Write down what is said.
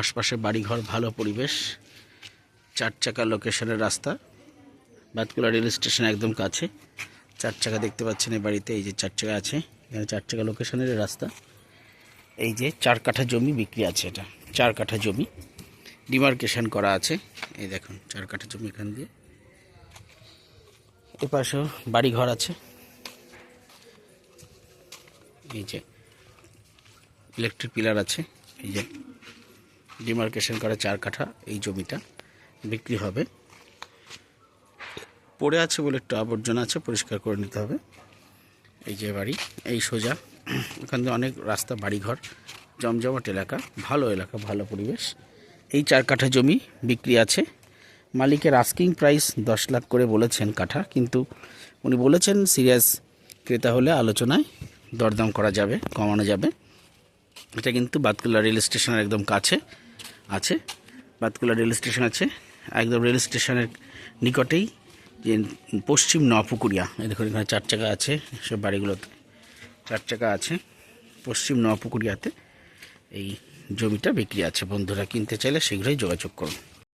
আশপাশে বাড়িঘর, ভালো পরিবেশ, চার চাকা লোকেশনের রাস্তা। বাতকুলা রেল স্টেশন একদম কাছে। চার চাকা দেখতে পাচ্ছেন এই বাড়িতে, এই যে চার চাকা আছে। এখানে চার চাকা লোকেশনের রাস্তা। এই যে চার কাঠা জমি বিক্রি আছে এটা। চার কাঠা জমি। ডিমার্কেশন করা আছে। এই দেখুন, চার কাঠা জমি এখান দিয়ে। এ পাশেও বাড়ি ঘর আছে। এই যে ইলেকট্রিক পিলার আছে। এই যে ডিমার্কেশন করা চার কাঠা এই জমিটা বিক্রি হবে। পড়ে আছে বলে একটু আবর্জনা আছে, পরিষ্কার করে নিতে হবে। এই যে বাড়ি, এই সোজা। এখান থেকে অনেক রাস্তা, বাড়িঘর, জমজমাট এলাকা, ভালো এলাকা, ভালো পরিবেশ। এই চার কাঠা জমি বিক্রি আছে। মালিকের আস্কিং প্রাইস দশ লাখ করে বলেছেন কাঠা, কিন্তু উনি বলেছেন সিরিয়াস ক্রেতা হলে আলোচনায় দরদাম করা যাবে, কমানো যাবে। এটা কিন্তু বাতকুলা রেল স্টেশনের একদম কাছে। আছে। বাতকুলা রেল স্টেশন আছে। একদম রেল স্টেশনের নিকটেই যে পশ্চিম নপুকুরিয়া। দেখুন, এখানে চার চাকা আছে, সব বাড়িগুলোতে চার চাকা আছে। পশ্চিম নপুকুরিয়াতে এই জমিটা বিক্রি আছে। বন্ধুরা কিনতে চাইলে শীঘ্রই যোগাযোগ করুন।